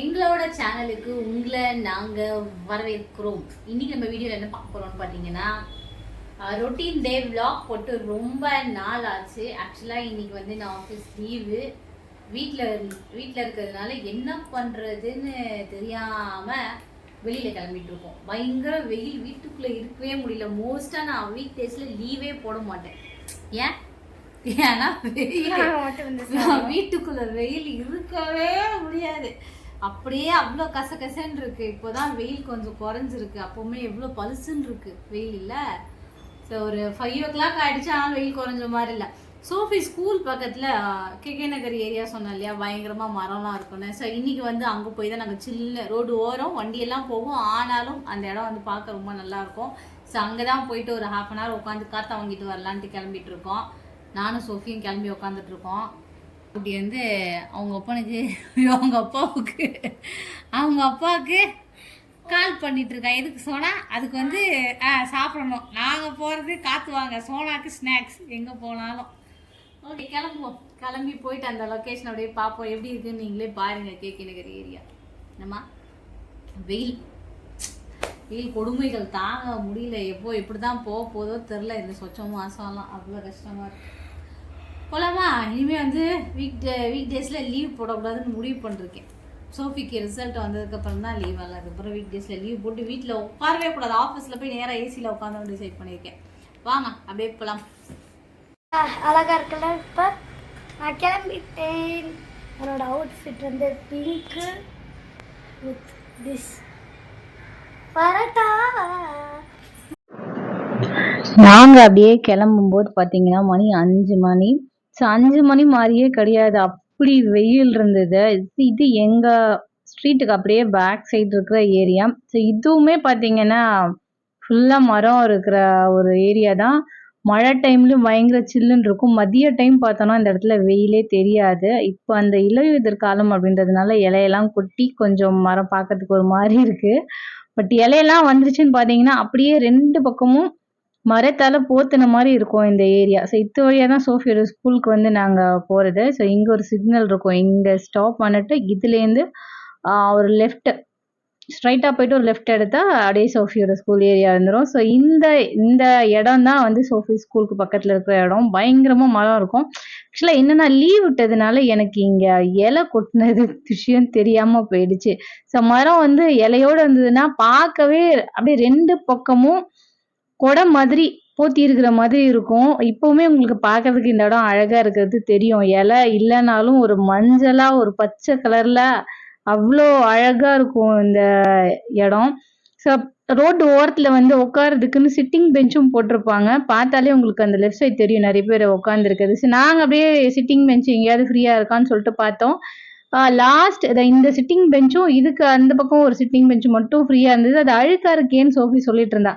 எங்களோட சேனலுக்கு உங்களை நாங்கள் வரவேற்கிறோம். இன்னைக்கு நம்ம வீடியோவில் என்ன பார்க்க போகிறோம்னு பார்த்தீங்கன்னா ரொட்டீன் டே vlog போட்டு ரொம்ப நாள் ஆச்சு. ஆக்சுவலாக இன்னைக்கு வந்து நான் ஆஃபீஸ் லீவு வீட்டில் வீட்டில் இருக்கிறதுனால என்ன பண்ணுறதுன்னு தெரியாமல் வெளியில் கிளம்பிட்டு இருக்கோம். பயங்கர வெயில் வீட்டுக்குள்ளே இருக்கவே முடியல. மோஸ்ட்டாக நான் வீக் டேஸில் லீவே போட மாட்டேன். ஏன்? ஏன்னா வெயில். வீட்டுக்குள்ள வெயில் இருக்கவே முடியாது. அப்படியே அவ்வளோ கசகசன்னு இருக்கு. இப்போதான் வெயில் கொஞ்சம் குறைஞ்சிருக்கு. அப்பவுமே எவ்வளோ பலுசுன்னு இருக்கு. வெயில் இல்லை. ஸோ ஒரு ஃபைவ் ஓ கிளாக் ஆயிடுச்சு. ஆனால் வெயில் குறைஞ்ச மாதிரி இல்லை. சோஃபி ஸ்கூல் பக்கத்தில் கேகே நகர் ஏரியா சொன்னோம் இல்லையா? பயங்கரமாக மரம்லாம் இருக்குன்னு ஸோ இன்னைக்கு வந்து அங்கே போய் தான் நாங்கள் சில்ல ரோடு ஓரம் வண்டியெல்லாம் போகும். ஆனாலும் அந்த இடம் வந்து பார்க்க ரொம்ப நல்லாயிருக்கும் ஸோ அங்கே தான் போயிட்டு ஒரு ஹாஃப் அன் ஹவர் உட்காந்து காற்று வாங்கிட்டு வரலான்ட்டு கிளம்பிட்டு இருக்கோம். நானும் சோஃபியும் கிளம்பி உட்காந்துட்டு அப்படி வந்து அவங்க அப்பனுக்கு அவங்க அப்பாவுக்கு அவங்க அப்பாவுக்கு கால் பண்ணிட்டு இருக்கா எதுக்கு சோனா? அதுக்கு வந்து ஆ சாப்பிடணும். நாங்கள் போகிறது காற்று வாங்க. சோனாக்கு ஸ்நாக்ஸ் எங்கே போனாலும். ஓகே கிளம்புவோம். கிளம்பி போயிட்டு அந்த லொக்கேஷன் அப்படியே பார்ப்போம். எப்படி இருக்குன்னு நீங்களே பாருங்கள் கேகே நகர் ஏரியா என்னம்மா? வெயில். வெயில் கொடுமைகள் தாங்க முடியல. எப்போ எப்படி தான் போக போதோ தெரில இந்த சொச்சம் மாதம்லாம் அவ்வளோ கஷ்டமாக இருக்குது போலாமா? இனிமேல் வந்து வீக் டே வீக் டேஸில் லீவ் போடக்கூடாதுன்னு முடிவு பண்ணிருக்கேன். சோஃபிக்கு ரிசல்ட் வந்ததுக்கப்புறம் தான் லீவ் ஆகல. அதுக்கப்புறம் வீக் டேஸில் லீவ் போட்டு வீட்டில் உட்காரவே கூடாது. ஆஃபீஸில் போய் நேராக ஏசியில் உட்காந்து டிசைட் பண்ணியிருக்கேன் வாங்க அப்படியே போகலாம் அழகா இருக்குல்ல இப்போ? நான் கிளம்பிட்டேன். என்னோட அவுட்ஃபிட் வந்து பிங்க்கு வித் திஸ் வரட்டா. நாங்கள் அப்படியே கிளம்பும்போது பார்த்தீங்கன்னா மணி அஞ்சு மணி. ஸோ அஞ்சு மணி மாதிரியே கிடையாது. அப்படி வெயில் இருந்தது. இது- எங்கள் ஸ்ட்ரீட்டுக்கு அப்படியே பேக் சைடு இருக்கிற ஏரியா ஸோ இதுவுமே பார்த்தீங்கன்னா ஃபுல்லாக மரம் இருக்கிற ஒரு ஏரியா தான். மழை டைம்லையும் பயங்கர சில்லுன்னு இருக்கும். மதிய டைம் பார்த்தோன்னா இந்த இடத்துல வெயிலே தெரியாது. இப்போ அந்த இலையுதிர் காலம் அப்படின்றதுனால இலையெல்லாம் கொட்டி கொஞ்சம் மரம் பார்க்கறதுக்கு ஒரு மாதிரி இருக்குது பட் இலையெல்லாம் வந்துருச்சுன்னு பார்த்தீங்கன்னா அப்படியே ரெண்டு பக்கமும் மரத்தால போத்துன மாதிரி இருக்கும் இந்த ஏரியா ஸோ இது வழியாக தான் சோஃபியோட ஸ்கூலுக்கு வந்து நாங்கள் போகிறது ஸோ இங்கே ஒரு சிக்னல் இருக்கும். இங்கே ஸ்டாப் பண்ணிட்டு இதுலேருந்து ஒரு லெஃப்ட் ஸ்ட்ரைட்டாக போயிட்டு ஒரு லெஃப்ட் எடுத்தால் அப்படியே சோஃபியோட ஸ்கூல் ஏரியா வந்துடும் ஸோ இந்த இந்த இடம் தான் வந்து சோஃபி ஸ்கூலுக்கு பக்கத்தில் இருக்கிற இடம். பயங்கரமாக மரம் இருக்கும். ஆக்சுவலாக என்னென்னா லீவ் விட்டதுனால எனக்கு இங்கே இலை கொட்டினது விஷயம் தெரியாமல் போயிடுச்சு. ஸோ மரம் வந்து இலையோடு இருந்ததுன்னா பார்க்கவே அப்படியே ரெண்டு பக்கமும் குடம் மாதிரி போத்தி இருக்கிற மாதிரி இருக்கும். இப்போவுமே உங்களுக்கு பார்க்கறதுக்கு இந்த இடம் அழகா இருக்கிறது தெரியும். இலை இல்லைனாலும் ஒரு மஞ்சளா ஒரு பச்சை கலர்ல அவ்வளோ அழகா இருக்கும் இந்த இடம். ஸோ ரோட்டு ஓரத்தில் வந்து உட்காரதுக்குன்னு சிட்டிங் பெஞ்சும் போட்டிருப்பாங்க. பார்த்தாலே உங்களுக்கு அந்த லெஃப்ட் சைட் தெரியும். நிறைய பேர் உட்காந்துருக்குது ஸோ நாங்கள் அப்படியே சிட்டிங் பெஞ்சு எங்கேயாவது ஃப்ரீயாக இருக்கான்னு சொல்லிட்டு பார்த்தோம். லாஸ்ட் இந்த சிட்டிங் பெஞ்சும் இதுக்கு அந்த பக்கம் ஒரு சிட்டிங் பெஞ்ச் மட்டும் ஃப்ரீயாக இருந்தது. அது அழுக்காக இருக்கேன்னு சோஃபி சொல்லிட்டு இருந்தா.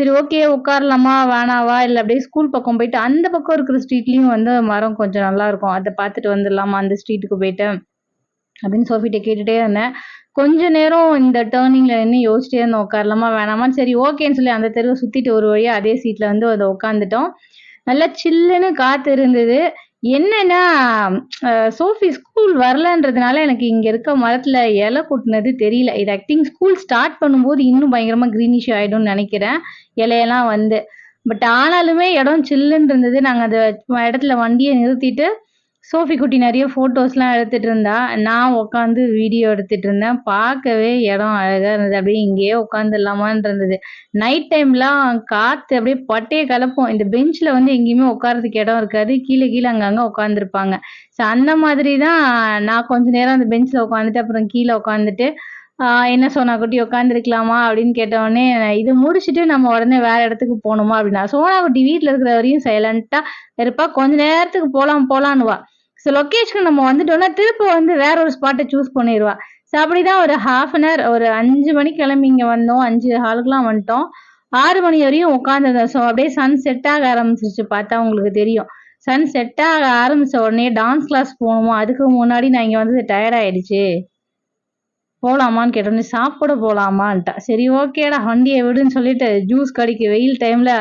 சரி ஓகே உட்காரலாமா? வேணாவா? இல்லை அப்படியே ஸ்கூல் பக்கம் போயிட்டு அந்த பக்கம் இருக்கிற ஸ்ட்ரீட்லேயும் வந்து மரம் கொஞ்சம் நல்லா இருக்கும். அதை பார்த்துட்டு வந்துடலாமா? அந்த ஸ்ட்ரீட்டுக்கு போயிட்டு அப்படின்னு சோஃபிட்ட கேட்டுட்டே இருந்தேன். கொஞ்ச நேரம் இந்த டேர்னிங்ல நின்று யோசிச்சிட்டே இருந்தோம் உட்காரலாமா? வேணாமான்னு சரி ஓகேன்னு சொல்லி அந்த தெருவை சுற்றிட்டு ஒரு வழியாக அதே சீட்டில் வந்து அதை உட்காந்துட்டோம் நல்லா சில்லுன்னு காற்று இருந்தது. என்னன்னா சோஃபி ஸ்கூல் வரலன்றதுனால எனக்கு இங்க இருக்க மரத்துல இலை கொட்டினது தெரியல. இது ஆக்டிங் ஸ்கூல் ஸ்டார்ட் பண்ணும்போது இன்னும் பயங்கரமா கிரீனிஷ் ஆயிடும்னு நினைக்கிறேன். இலையெல்லாம் வந்து. பட் ஆனாலுமே இடம் சில்லுன்னு இருந்தது. நாங்க அந்த இடத்துல வண்டியை நிறுத்திட்டு சோஃபி குட்டி நிறைய ஃபோட்டோஸ்லாம் எடுத்துகிட்டு இருந்தா நான் உட்காந்து வீடியோ எடுத்துகிட்டு இருந்தேன் பார்க்கவே இடம் அழகாக இருந்தது. அப்படியே இங்கேயே உட்காந்துடலாமான் இருந்தது நைட் டைம்லாம் காற்று அப்படியே பட்டையை கலப்போம். இந்த பெஞ்சில் வந்து எங்கேயுமே உட்காரதுக்கு இடம் இருக்காது. கீழே கீழே அங்கங்கே உட்காந்துருப்பாங்க ஸோ அந்த மாதிரி தான் நான் கொஞ்ச நேரம் அந்த பெஞ்சில் உட்காந்துட்டு அப்புறம் கீழே உட்காந்துட்டு என்ன சோனா குட்டி உட்காந்துருக்கலாமா அப்படின்னு கேட்டவுடனே இது முடிச்சுட்டு நம்ம உடனே வேற இடத்துக்கு போகணுமா அப்படின்னா சோனா குட்டி வீட்டில் இருக்கிற வரையும் சைலண்டா இருப்பா. கொஞ்ச நேரத்துக்கு போகலாம் போகலான்னுவா ஸோ லொக்கேஷனுக்கு நம்ம வந்துட்டோம்னா திரும்ப வந்து வேற ஒரு ஸ்பாட்டை சூஸ் பண்ணிடுவா ஸோ அப்படிதான் ஒரு ஹாஃப் அன் ஹவர் ஒரு அஞ்சு மணிக்கு கிளம்பி இங்கே வந்தோம். அஞ்சு ஹாலுக்குலாம் வந்துட்டோம். ஆறு மணி வரையும் உட்காந்துருந்தோம் ஸோ அப்படியே சன் செட் ஆக ஆரம்பிச்சிருச்சு. பார்த்தா உங்களுக்கு தெரியும். சன் செட் ஆக ஆரம்பிச்ச உடனே டான்ஸ் கிளாஸ் போகணுமா? அதுக்கு முன்னாடி நான் இங்கே வந்து டயர்ட் ஆயிடுச்சு. போகலாமான்னு கேட்டோன்னே சாப்பிட போகலாமான்ட்டா சரி ஓகேடா வண்டியை விடுன்னு சொல்லிட்டு ஜூஸ் கடிக்கு வெயில் டைமில்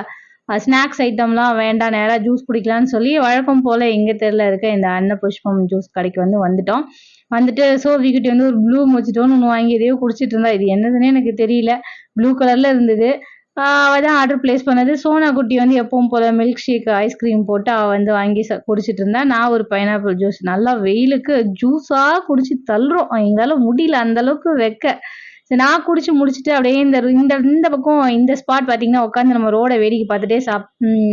ஸ்நாக்ஸ் ஐட்டம்லாம் வேண்டாம் நேராக ஜூஸ் குடிக்கலாம்னு சொல்லி வழக்கம் போல் எங்கள் தெருல இருக்க இந்த அன்னபுஷ்பம் ஜூஸ் கடைக்கு வந்து வந்துட்டோம். வந்துட்டு சோஃபிக்கிட்ட வந்து ஒரு ப்ளூ மொச்சிட்டோன்னு ஒன்று வாங்கி எதையோ குடிச்சிட்டு இருந்தா. இது என்னதுன்னே எனக்கு தெரியல. ப்ளூ கலரில் இருந்தது. ஆஹ் தான் ஆர்டர் ப்ளேஸ் பண்ணது. சோனா குட்டி வந்து எப்பவும் போல மில்க் ஷேக் ஐஸ்கிரீம் போட்டு அவள் வந்து வாங்கி ச குடிச்சிட்டு இருந்தா. நான் ஒரு பைனாப்பிள் ஜூஸ் நல்லா வெயிலுக்கு ஜூஸாக குடிச்சு தள்ளுறோம். எங்களால் முடியல. அந்த அளவுக்கு வெக்க. நான் குடிச்சு முடிச்சுட்டு அப்படியே இந்த இந்த இந்த பக்கம் இந்த ஸ்பாட் பார்த்தீங்கன்னா உட்காந்து நம்ம ரோட வேடிக்கை பார்த்துட்டே சாப்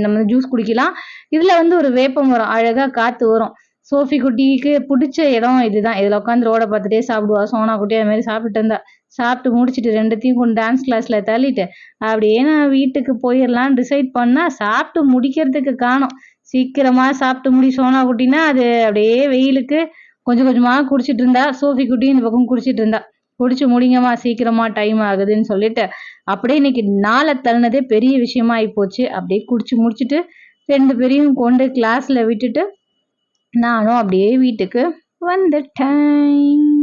நம்ம ஜூஸ் குடிக்கலாம். இதில் வந்து ஒரு வேப்பம் வரும் அழகாக காற்று வரும். சோஃபி குட்டிக்கு பிடிச்ச இடம் இதுதான். இதில் உட்காந்து ரோட பார்த்துட்டே சாப்பிடுவா. சோனா குட்டி அது மாதிரி சாப்பிட்டு இருந்தா. சாப்பிட்டு முடிச்சிட்டு ரெண்டுத்தையும் கொண்டு டான்ஸ் கிளாஸில் தள்ளிட்டு அப்படியே நான் வீட்டுக்கு போயிடலான்னு டிசைட் பண்ணால் சாப்பிட்டு முடிக்கிறதுக்கு காணும். சீக்கிரமாக சாப்பிட்டு முடி சோனா குட்டினா அது அப்படியே வெயிலுக்கு கொஞ்சம் கொஞ்சமாக குடிச்சிட்டு இருந்தா. சோஃபி குட்டி இந்த பக்கம் குடிச்சிட்டு இருந்தா. குடிச்சு முடிங்கம்மா சீக்கிரமா டைம் ஆகுதுன்னு சொல்லிட்டு அப்படியே இன்னைக்கு நாளை தள்ளினதே பெரிய விஷயமா ஆகி போச்சு அப்படியே குடிச்சு முடிச்சுட்டு ரெண்டு பேரையும் கொண்டு கிளாஸ்ல விட்டுட்டு நானும் அப்படியே வீட்டுக்கு வந்துட்டேன்.